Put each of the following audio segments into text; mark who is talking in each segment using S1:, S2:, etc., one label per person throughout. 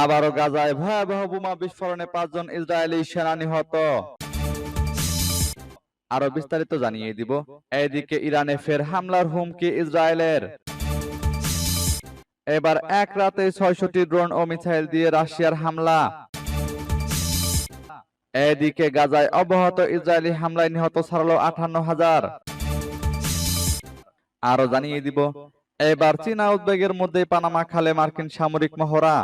S1: আবারও গাজায় ভয়াবহ বোমা বিস্ফোরণে পাঁচজন ইসরায়েলি সেনা নিহত আরো বিস্তারিত জানিয়ে দিব এদিকে ইরানে ফের হামলার হুমকি ইসরায়েলের এবার এক রাতে ছয়শটি ড্রোন ও মিসাইল দিয়ে রাশিয়ার হামলা এদিকে গাজায় অব্যাহত ইসরায়েলি হামলায় নিহত ছাড়ালো আঠান্ন হাজার আরো জানিয়ে দিব এবার চীনা উদ্বেগের মধ্যে পানামা খালে মার্কিন সামরিক মহড়া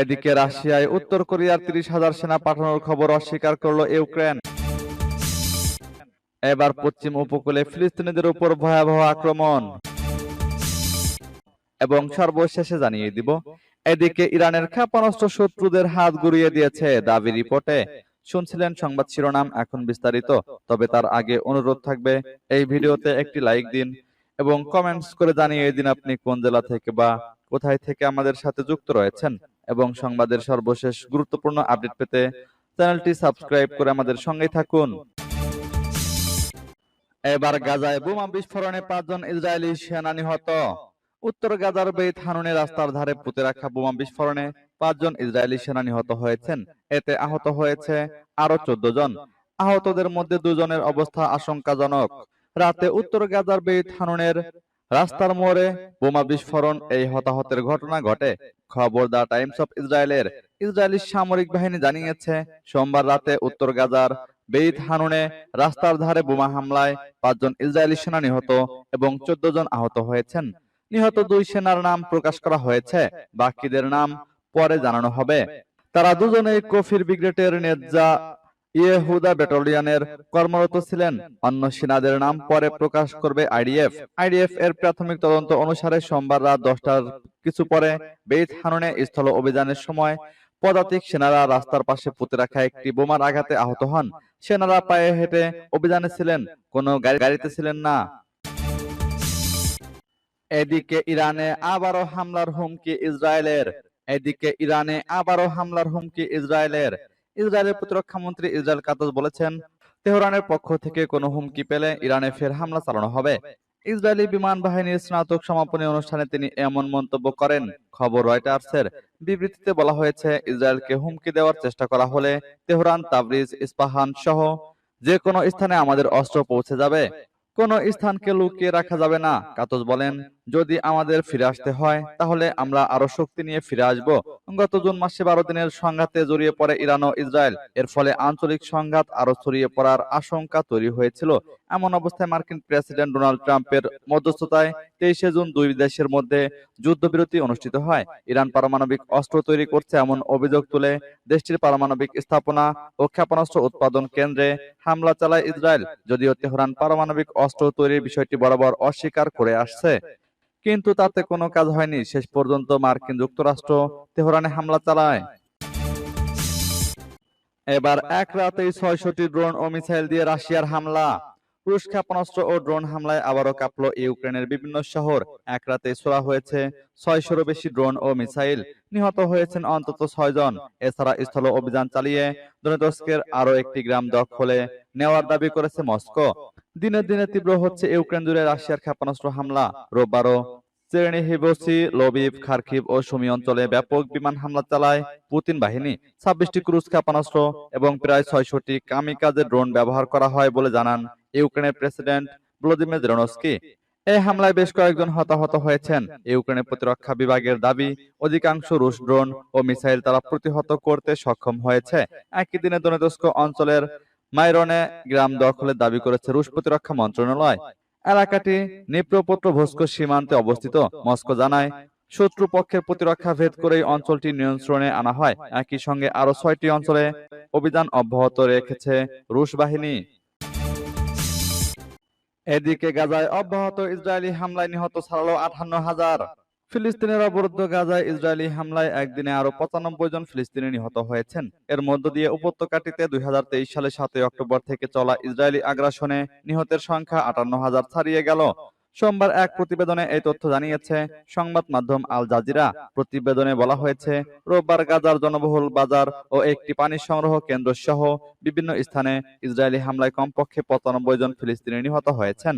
S1: এদিকে রাশিয়ায় উত্তর কোরিয়ার তিরিশ হাজার সেনা পাঠানোর খবর অস্বীকার করল ইউক্রেন এবার পশ্চিম উপকূলে ফিলিস্তিনিদের উপর ভয়াবহ আক্রমণ এবং সর্বশেষে জানিয়ে দিব এদিকে ইরানের ক্ষেপণাস্ত্র শত্রুদের হাত গুড়িয়ে দিয়েছে দাবি রিপোর্টে শুনছিলেন সংবাদ শিরোনাম এখন বিস্তারিত তবে তার আগে অনুরোধ থাকবে এই ভিডিওতে একটি লাইক দিন এবং কমেন্টস করে জানিয়ে দিন আপনি কোন জেলা থেকে বা কোথায় থেকে আমাদের সাথে যুক্ত রয়েছেন এবং সংবাদের সর্বশেষ গুরুত্বপূর্ণ আপডেট পেতে চ্যানেলটি সাবস্ক্রাইব করে আমাদের সঙ্গে থাকুন এবার গাজায় বোমা বিস্ফোরণে পাঁচজন ইসরায়েলি সেনা নিহত উত্তর গাজার বেত হানুনে রাস্তার ধারে পুঁতে রাখা বোমা বিস্ফোরণে পাঁচজন ইসরায়েলি সেনা নিহত হয়েছেন এতে আহত হয়েছে আরো চোদ্দ জন আহতদের মধ্যে দুজনের অবস্থা আশঙ্কাজনক রাতে উত্তর গাজার বেত হানুনের রাস্তার মোড়ে বোমা বিস্ফোরণ এই হতাহতের ঘটনা ঘটে খবর দা টাইমস অফ ইসরায়েলের ইসরায়েলি সামরিক বাহিনী জানিয়েছে সোমবার রাতে উত্তর গাজার বেইত হানুনে রাস্তার ধারে বোমা হামলায় পাঁচজন ইসরায়েলি সেনা নিহত এবং চোদ্দ জন আহত হয়েছেন নিহত দুই সেনার নাম প্রকাশ করা হয়েছে বাকিদের নাম পরে জানানো হবে তারা দুজনে কফির ব্রিগেডের নেজা ইয়েহুদা ব্যাটালিয়নের কর্মরত ছিলেন অন্য সেনাদের নাম পরে প্রকাশ করবে আইডিএফ আইডিএফ এর প্রাথমিক তদন্ত অনুসারে সোমবার রাত দশটার কিছু পরে বেইত হানুনে স্থল অভিযানের সময় পদাতিক সেনারা রাস্তার পাশে পুঁতে রাখা একটি বোমার আঘাতে আহত হন সেনারা পায়ে হেঁটে অভিযানে ছিলেন কোনো গাড়িতে ছিলেন না এদিকে ইরানে আবারও হামলার হুমকি ইসরায়েলের এদিকে ইরানে আবারও হামলার হুমকি ইসরায়েলের ইসরায়েলের প্রতিরক্ষা মন্ত্রী ইসরায়েল কাতাজ বলেছেন তেহরানের পক্ষ থেকে কোনো হুমকি পেলে ইরানে ফের হামলা চালানো হবে ইসরায়েলি বিমান বাহিনীর স্নাতক সমাপনী অনুষ্ঠানে তিনি এমন মন্তব্য করেন খবর রয়টার্সের বিবৃতিতে বলা হয়েছে ইসরায়েলকে হুমকি দেওয়ার চেষ্টা করা হলে তেহরান তাবরিজ ইস্পাহান সহ যে কোনো স্থানে আমাদের অস্ত্র পৌঁছে যাবে কোনো স্থানকে লুকিয়ে রাখা যাবে না কাতজ বলেন যদি আমাদের ফিরে আসতে হয় তাহলে আমরা আরো শক্তি নিয়ে ফিরে আসব গত জুন মাসে বারো দিনের সংঘাতে জড়িয়ে পড়ে ইরান ও ইসরায়েল এর ফলে আঞ্চলিক সংঘাত আরো ছড়িয়ে পড়ার আশঙ্কা তৈরি হয়েছিল এমন অবস্থায় মার্কিন প্রেসিডেন্ট ডোনাল্ড ট্রাম্পের মধ্যস্থতায় তেইশে জুন দুই দেশের মধ্যে যুদ্ধবিরতি অনুষ্ঠিত হয় ইরান পারমাণবিক অস্ত্র তৈরি করছে এমন অভিযোগ তুলে দেশটির পারমাণবিক স্থাপনা ও ক্ষেপণাস্ত্র উৎপাদন কেন্দ্রে হামলা চালায় ইসরায়েল যদিও তেহরান পারমাণবিক অস্ত্র তৈরির বিষয়টি বরাবর অস্বীকার করে আসছে কিন্তু তাতে কোনো কাজ হয়নি শেষ পর্যন্ত মার্কিন যুক্তরাষ্ট্র তেহরানে হামলা চালায় এবার এক রাতেই ছয়শটি ড্রোন ও মিসাইল দিয়ে রাশিয়ার হামলা রুশ ক্ষেপণাস্ত্র ও ড্রোন হামলায় আবারও কাঁপল ইউক্রেনের বিভিন্ন শহর এক রাতে ছোড়া হয়েছে ছয়শোরও বেশি ড্রোন ও মিসাইল নিহত হয়েছেন অন্তত জন এছাড়া স্থল অভিযান চালিয়ে দনেতস্কের আরও একটি গ্রাম দখলে নেওয়ার দাবি করেছে মস্কো দিনে দিনে তীব্র হচ্ছে ইউক্রেন জুড়ে রাশিয়ার ক্ষেপণাস্ত্র হামলা রোববারও লবিব খার্কিভ ও সুমি অঞ্চলে ব্যাপক বিমান হামলা চালায় পুতিন বাহিনী ছাব্বিশটি ক্রুজ ক্ষেপণাস্ত্র এবং প্রায় ছয়শটি ড্রোন ব্যবহার করা হয় বলে জানান ইউক্রেনের প্রেসিডেন্ট ভ্লোদিমির জেরনস্কি এই হামলায় বেশ কয়েকজন হতাহত হয়েছেন ইউক্রেনের প্রতিরক্ষা বিভাগের দাবি অধিকাংশ রুশ ড্রোন ও মিসাইল তারা প্রতিহত করতে সক্ষম হয়েছে একই দিনে দনেতস্ক অঞ্চলের মাইরনে গ্রাম দখলের দাবি করেছে রুশ প্রতিরক্ষা মন্ত্রণালয় এলাকাটি নিপ্রপত্র ভস্ক সীমান্তে অবস্থিত মস্কো জানায় শত্রু পক্ষের প্রতিরক্ষা ভেদ করে অঞ্চলটি নিয়ন্ত্রণে আনা হয় একই সঙ্গে আরো ছয়টি অঞ্চলে অভিযান অব্যাহত রেখেছে রুশ বাহিনী এদিকে গাজায় অব্যাহত ইসরায়েলি হামলায় নিহত ছাড়ালো আঠান্ন হাজার ফিলিস্তিনের অবরুদ্ধ গাজায় ইসরায়েলি হামলায় একদিনে আরো পঁচানব্বই জন ফিলিস্তিনি নিহত হয়েছেন এর মধ্য দিয়ে উপত্যকাটিতে দুই হাজার তেইশ সালে সাতই অক্টোবর থেকে চলা ইসরায়েলি আগ্রাসনে নিহতের সংখ্যা আটান্ন হাজার ছাড়িয়ে গেল সোমবার এক প্রতিবেদনে এই তথ্য জানিয়েছে সংবাদ মাধ্যম আল জাজিরা প্রতিবেদনে বলা হয়েছে রোববার গাজার জনবহুল বাজার ও একটি পানি সংগ্রহ কেন্দ্র সহ বিভিন্ন স্থানে ইসরায়েলি হামলায় কমপক্ষে পঁচানব্বই জন ফিলিস্তিনি নিহত হয়েছেন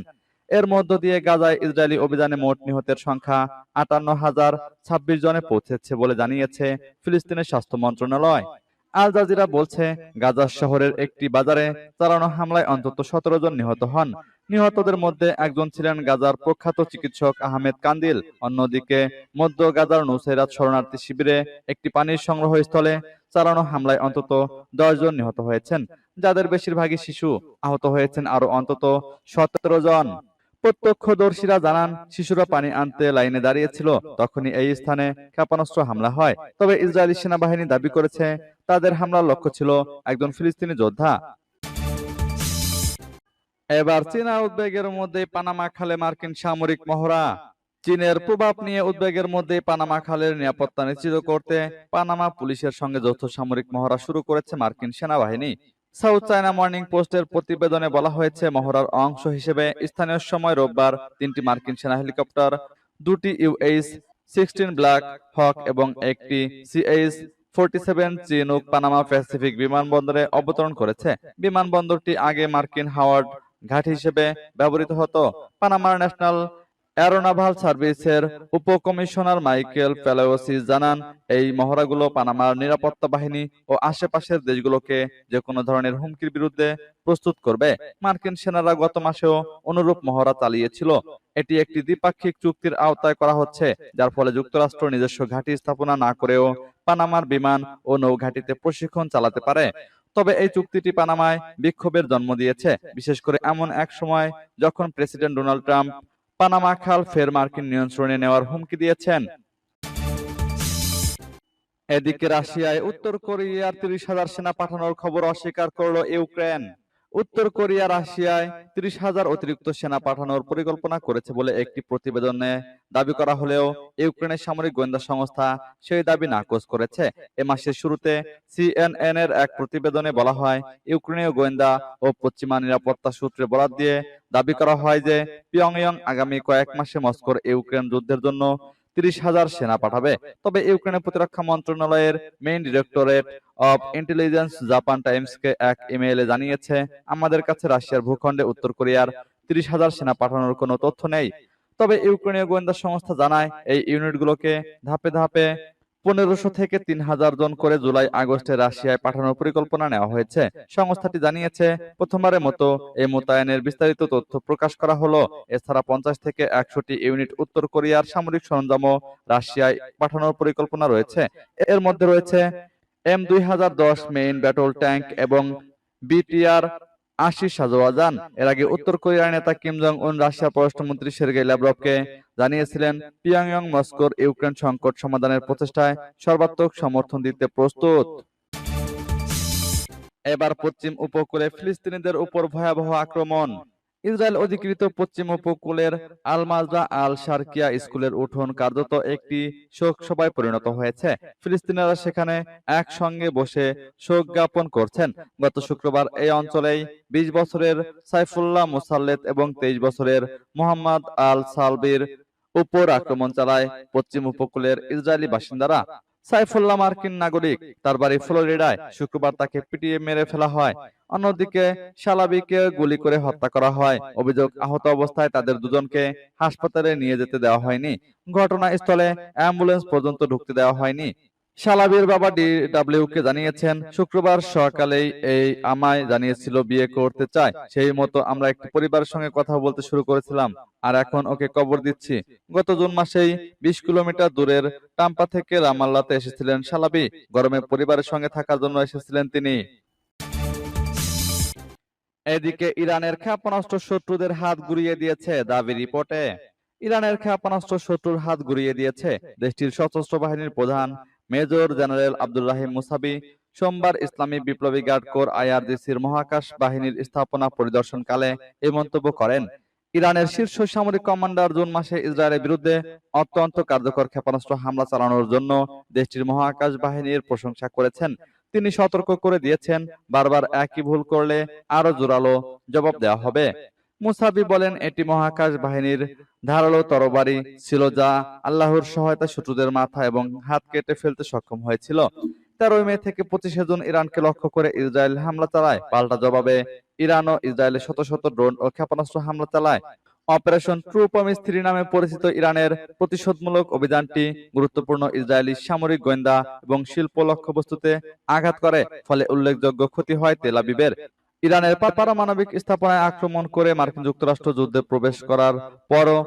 S1: এর মধ্য দিয়ে গাজায় ইসরায়েলি অভিযানে মোট নিহতের সংখ্যা আটান্ন হাজার ছাব্বিশ জনে পৌঁছেছে বলে জানিয়েছে ফিলিস্তিনের স্বাস্থ্য মন্ত্রণালয় আল জাজিরা বলছে গাজা শহরের একটি বাজারে চালানো হামলায় অন্তত সতেরো জন নিহত হন নিহতদের মধ্যে একজন ছিলেন গাজার প্রখ্যাত চিকিৎসক আহমেদ কান্দিল অন্যদিকে মধ্য গাজার নৌসেরাত শরণার্থী শিবিরে একটি পানির সংগ্রহস্থলে চালানো হামলায় অন্তত দশ জন নিহত হয়েছেন যাদের বেশিরভাগই শিশু আহত হয়েছেন আরো অন্তত সতেরো জন প্রত্যক্ষদর্শীরা জানান শিশুরা পানি আনতে লাইনে দাঁড়িয়েছিল তখনই এই স্থানে ক্ষেপণাস্ত্র হামলা হয় তবে ইসরায়েলি সেনাবাহিনী দাবি করেছে তাদের হামলার লক্ষ্য ছিল একজন ফিলিস্তিনি যোদ্ধা এবার চীনা উদ্বেগের মধ্যে পানামা খালে মার্কিন সামরিক মহড়া চীনের প্রভাব নিয়ে উদ্বেগের মধ্যে পানামা খালের নিরাপত্তা নিশ্চিত করতে পানামা পুলিশের সঙ্গে যৌথ সামরিক মহড়া শুরু করেছে মার্কিন সেনাবাহিনী সাউথ চায়না মর্নিং পোস্টের প্রতিবেদনে বলা হয়েছে মহড়ার অংশ হিসেবে স্থানীয় সময় রোববার তিনটি মার্কিন সেনা হেলিকপ্টার দুটি ইউএইচ সিক্সটিন ব্ল্যাক হক এবং একটি CH forty seven Chinook Panama Pacific বিমানবন্দরে অবতরণ করেছে বিমানবন্দরটি আগে মার্কিন হাওয়ার্ড ঘাট হিসেবে ব্যবহৃত হতো পানামার ন্যাশনাল অ্যারোনাভাল সার্ভিসের উপকমিশনার মাইকেল প্যালাওসি জানান এই মহড়াগুলো পানামার নিরাপত্তা বাহিনী ও আশেপাশের দেশগুলোকে যে কোনো ধরনের হুমকির বিরুদ্ধে প্রস্তুত করবে মার্কিন সেনারা গত মাসেও অনুরূপ মহড়া চালিয়েছিল এটি একটি দ্বিপাক্ষিক চুক্তির আওতায় করা হচ্ছে যার ফলে যুক্তরাষ্ট্র নিজস্ব ঘাঁটি স্থাপনা না করেও পানামার বিমান ও নৌঘাটিতে প্রশিক্ষণ চালাতে পারে তবে এই চুক্তিটি পানামায় বিক্ষোভের জন্ম দিয়েছে বিশেষ করে এমন এক সময় যখন প্রেসিডেন্ট ডোনাল্ড ট্রাম্প পানামা খাল ফের মার্কিন নিয়ন্ত্রণে নেওয়ার হুমকি দিয়েছেন এদিকে রাশিয়ায় উত্তর কোরিয়ার তিরিশ হাজার সেনা পাঠানোর খবর অস্বীকার করল ইউক্রেন উত্তর কোরিয়া রাশিয়ায় ত্রিশ হাজার অতিরিক্ত সেনা পাঠানোর পরিকল্পনা করেছে বলে একটি প্রতিবেদনে দাবি করা হলেও ইউক্রেনের সামরিক গোয়েন্দা সংস্থা সেই দাবি নাকচ করেছে এ মাসের শুরুতে সিএনএন এর এক প্রতিবেদনে বলা হয় ইউক্রেনীয় গোয়েন্দা ও পশ্চিমা নিরাপত্তা সূত্রে বরাদ দিয়ে দাবি করা হয় যে পিয়ংইয়ং আগামী কয়েক মাসে মস্কোর ইউক্রেন যুদ্ধের জন্য তিরিশ হাজার সেনা পাঠাবে তবে ইউক্রেনের প্রতিরক্ষা মন্ত্রণালয়ের Main Directorate of Intelligence Japan টাইমসকে এক ইমেইলে জানিয়েছে আমাদের কাছে রাশিয়ার ভূখণ্ডে উত্তর কোরিয়ার তিরিশ হাজার সেনা পাঠানোর কোনো তথ্য নেই তবে ইউক্রেনীয় গোয়েন্দা সংস্থা জানায় এই ইউনিটগুলোকে ধাপে ধাপে পনেরোশো থেকে তিন হাজার জন করে জুলাই আগস্টে রাশিয়ায় পাঠানোর পরিকল্পনা নেওয়া হয়েছে সংস্থাটি জানিয়েছে প্রথমবারের মতো এই মোতায়েনের বিস্তারিত তথ্য প্রকাশ করা হলো এছাড়া পঞ্চাশ থেকে একশোটি ইউনিট উত্তর কোরিয়ার সামরিক সরঞ্জামও রাশিয়ায় পাঠানোর পরিকল্পনা রয়েছে এর মধ্যে রয়েছে এম দুই মেইন ব্যাটল ট্যাঙ্ক এবং বিটিআর আশি সাজোয়া যান এর আগে উত্তর কোরিয়ার নেতা কিম জং উন রাশিয়ার পররাষ্ট্রমন্ত্রী সের্গে ল্যাব্রভকে জানিয়েছিলেন পিয়াংয়ং মস্কোর ইউক্রেন সংকট সমাধানের প্রচেষ্টায় সর্বাত্মক সমর্থন দিতে প্রস্তুত এবার পশ্চিম উপকূলে ফিলিস্তিনিদের উপর ভয়াবহ আক্রমণ ইসরায়েল অধিকৃত পশ্চিম উপকূলের আলমাজা আল শারকিয়া স্কুলের উঠোন কার্যত একটি শোক সভায় পরিণত হয়েছে ফিলিস্তিনিরা সেখানে একসঙ্গে বসে শোক জ্ঞাপন করছেন গত শুক্রবার এই অঞ্চলেই ২০ বছরের সাইফুল্লাহ মুসাল্লেত এবং তেইশ বছরের মোহাম্মদ আল সালবির উপর আক্রমণ চালায় পশ্চিম উপকূলের ইসরায়েলি বাসিন্দারা সাইফুল্লাহ মার্কিন নাগরিক তার বাড়ি ফ্লোরিডায় শুক্রবার তাকে পিটিয়ে মেরে ফেলা হয় অন্যদিকে সালাবিকে গুলি করে হত্যা করা হয় অভিযোগ আহত অবস্থায় তাদের দুজনকে হাসপাতালে নিয়ে যেতে দেওয়া হয়নি ঘটনাস্থলে অ্যাম্বুলেন্স পর্যন্ত ঢুকতে দেওয়া হয়নি শালাবির বাবা ডি ডাব্লিউ কে জানিয়েছেন শুক্রবার সকালেই এই আমায় জানিয়েছিল বিয়ে করতে চায় সেই মতো আমরা একটি পরিবারের সঙ্গে কথা বলতে শুরু করেছিলাম আর এখন ওকে কবর দিচ্ছি গত জুন মাসেই বিশ কিলোমিটার দূরের টাম্পা থেকে রামাল্লাতে এসেছিলেন শালাবি গরমে পরিবারের সঙ্গে থাকার জন্য এসেছিলেন তিনি এদিকে ইরানের ক্ষেপণাস্ত্র শত্রুদের হাত গুড়িয়ে দিয়েছে দাবি রিপোর্টে ইরানের ক্ষেপণাস্ত্র শত্রুর হাত গুড়িয়ে দিয়েছে দেশটির সশস্ত্র বাহিনীর প্রধান major general Abdur Rahim Mousavi সোমবার ইসলামী বিপ্লবী গার্ড কোর আইআরডিসির মহাকাশ বাহিনীর স্থাপনা পরিদর্শনকালে এই মন্তব্য করেন ইরানের শীর্ষ সামরিক কমান্ডার জুন মাসে ইসরায়েলের বিরুদ্ধে অত্যন্ত কার্যকর ক্ষেপণাস্ত্র হামলা চালানোর জন্য দেশটির মহাকাশ বাহিনীর প্রশংসা করেছেন তিনি সতর্ক করে দিয়েছেন বারবার একই ভুল করলে আরো জোরালো জবাব দেওয়া হবে মুসাবি বলেন এটি মহাকাশ বাহিনীর ধারালো তরবারি ছিল যা আল্লাহর সহায়তা শত্রুদের মাথা এবং হাত কেটে ফেলতে সক্ষম হয়েছিল তেরোই মে থেকে পঁচিশে জুন ইরানকে লক্ষ্য করে ইসরায়েল হামলা চালায় পাল্টা জবাবে ইরান ও ইসরায়েলের শত শত ড্রোন ও ক্ষেপণাস্ত্র হামলা চালায় অপারেশন ট্রু প্রমিস থ্রি নামে পরিচিত ইরানের প্রতিশোধমূলক অভিযানটি গুরুত্বপূর্ণ ইসরায়েলি সামরিক গোয়েন্দা এবং শিল্প লক্ষ্যবস্তুতে আঘাত করে ফলে উল্লেখযোগ্য ক্ষতি হয় তেলাবিবের ইরানের পারমাণবিক স্থাপনায় আক্রমণ করে মার্কিন যুক্তরাষ্ট্র যুদ্ধে প্রবেশ করার পরও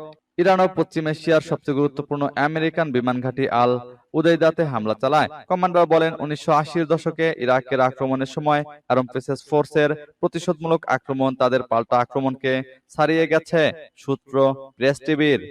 S1: ইরান ও পশ্চিম এশিয়ার সবচেয়ে গুরুত্বপূর্ণ আমেরিকান বিমান ঘাঁটি আল উদয়দাতে হামলা চালায় কমান্ডার বলেন উনিশশো আশির দশকে ইরাকের আক্রমণের সময় আরম ফোর্সের প্রতিশোধমূলক আক্রমণ তাদের পাল্টা আক্রমণকে ছাড়িয়ে গেছে সূত্র প্রেস টিভির